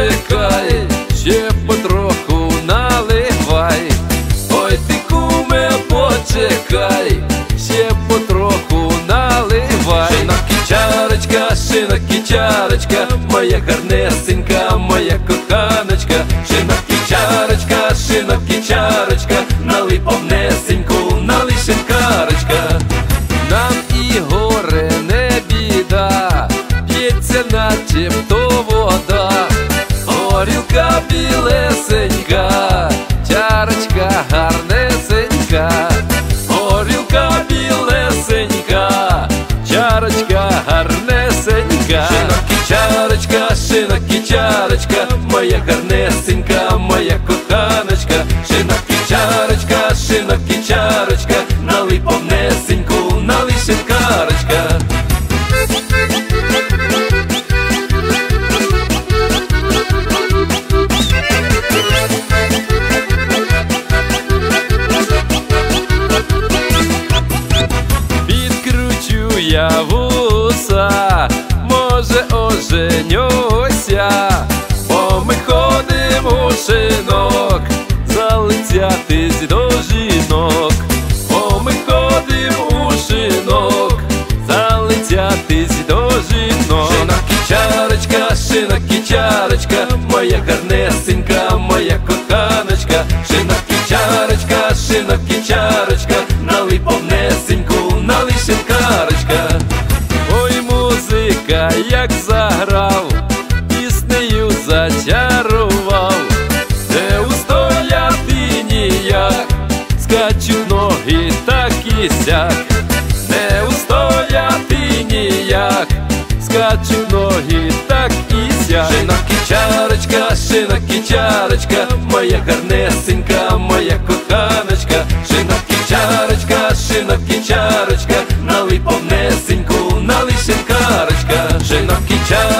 чекай, ще потроху наливай, ой ти куме, почекай, ще потроху наливай, Шинок-кічарочка, шинок-кічарочка, моя гарнесенька, моя коханочка, Шинок-кічарочка, шинок-кічарочка, налий повнесеньку, налий шинкарочка. Нам і горе не біда, п'ється начебто вода горілка білесенька, чарочка гарнесенька, горілка білесенька, чарочка гарнесенька, шинок і чарочка, шинок і чарочка, моя гарнесенька, я вуса, може оженюся, бо ми ходимо у шинок, залицятись до жінок, бо ми ходимо у шинок, залицятись до жінок. Шинок і чарочка, шинок і чарочка, моя гарнесенька, заграв, піснею зачарував, не устояти ніяк, скачуть ноги так і сяк, не устояти ніяк, скачуть ноги так і сяк. Шинок і чарочка, шинок і чарочка, моя гарнесенька, моя коханочка, шинкарочка, шинок